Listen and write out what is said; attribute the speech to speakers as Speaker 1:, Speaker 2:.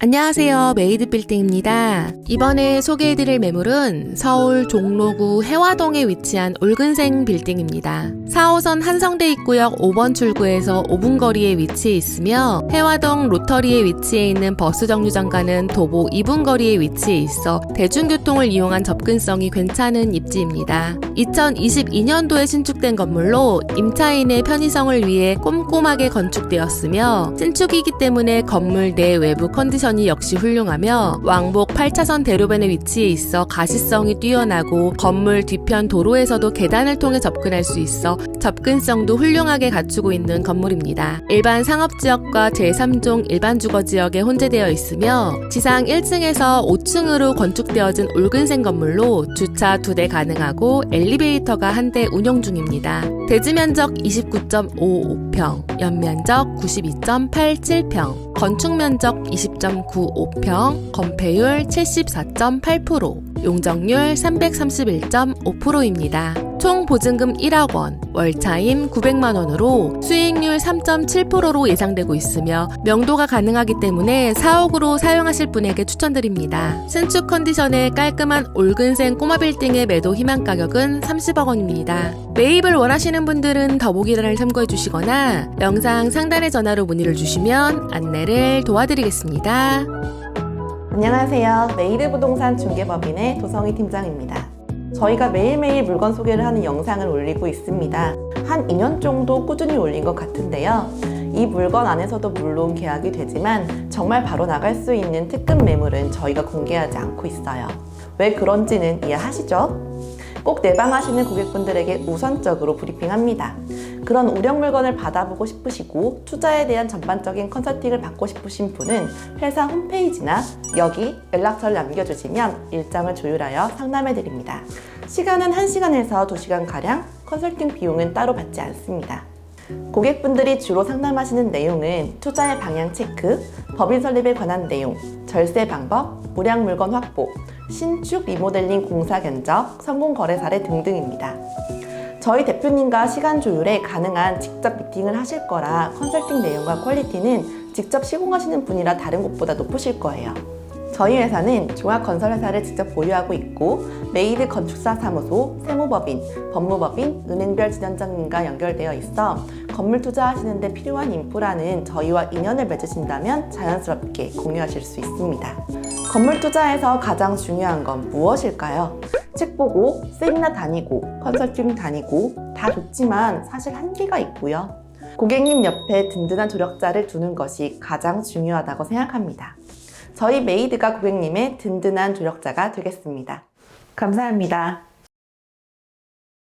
Speaker 1: 안녕하세요. 메이드 빌딩입니다. 이번에 소개해드릴 매물은 서울 종로구 해화동에 위치한 올근생 빌딩입니다. 4호선 한성대 입구역 5번 출구에서 5분 거리에 위치해 있으며 해화동 로터리에 위치해 있는 버스 정류장과는 도보 2분 거리에 위치해 있어 대중교통을 이용한 접근성이 괜찮은 입지입니다. 2022년도에 신축된 건물로 임차인의 편의성을 위해 꼼꼼하게 건축되었으며 신축이기 때문에 건물 내 외부 컨디션 이 역시 훌륭하며 왕복 8차선 대로변에 위치해 있어 가시성이 뛰어나고 건물 뒤편 도로에서도 계단을 통해 접근할 수 있어 접근성도 훌륭하게 갖추고 있는 건물입니다. 일반 상업지역과 제3종 일반 주거지역에 혼재되어 있으며 지상 1층에서 5층으로 건축되어진 올근생 건물로 주차 2대 가능하고 엘리베이터가 한 대 운영 중입니다. 대지 면적 29.55평, 연면적 92.87평, 건축 면적 20.95평, 건폐율 74.8%, 용적률 331.5%입니다. 총 보증금 1억 원, 월차임 900만 원으로 수익률 3.7%로 예상되고 있으며 명도가 가능하기 때문에 사옥으로 사용하실 분에게 추천드립니다. 신축 컨디션의 깔끔한 올근생 꼬마 빌딩의 매도 희망 가격은 30억 원입니다. 매입을 원하시는 분들은 더보기란을 참고해 주시거나 영상 상단의 전화로 문의를 주시면 안내를 도와드리겠습니다.
Speaker 2: 안녕하세요. 메이드 부동산 중개법인의 도성희 팀장입니다. 저희가 매일매일 물건 소개를 하는 영상을 올리고 있습니다. 한 2년 정도 꾸준히 올린 것 같은데요. 이 물건 안에서도 물론 계약이 되지만 정말 바로 나갈 수 있는 특급 매물은 저희가 공개하지 않고 있어요. 왜 그런지는 이해하시죠? 꼭 내방하시는 고객분들에게 우선적으로 브리핑합니다. 그런 우량 물건을 받아보고 싶으시고 투자에 대한 전반적인 컨설팅을 받고 싶으신 분은 회사 홈페이지나 여기 연락처를 남겨주시면 일정을 조율하여 상담해 드립니다. 시간은 1시간에서 2시간가량, 컨설팅 비용은 따로 받지 않습니다. 고객분들이 주로 상담하시는 내용은 투자의 방향 체크, 법인 설립에 관한 내용, 절세 방법, 무량 물건 확보, 신축 리모델링 공사 견적, 성공 거래 사례 등등입니다. 저희 대표님과 시간 조율에 가능한 직접 미팅을 하실 거라 컨설팅 내용과 퀄리티는 직접 시공하시는 분이라 다른 곳보다 높으실 거예요. 저희 회사는 종합건설회사를 직접 보유하고 있고 메이드 건축사 사무소, 세무법인, 법무법인, 은행별 지점장님과 연결되어 있어 건물 투자하시는데 필요한 인프라는 저희와 인연을 맺으신다면 자연스럽게 공유하실 수 있습니다. 건물 투자에서 가장 중요한 건 무엇일까요? 책 보고, 세미나 다니고, 컨설팅 다니고 다 좋지만 사실 한계가 있고요. 고객님 옆에 든든한 조력자를 두는 것이 가장 중요하다고 생각합니다. 저희 메이드가 고객님의 든든한 조력자가 되겠습니다. 감사합니다.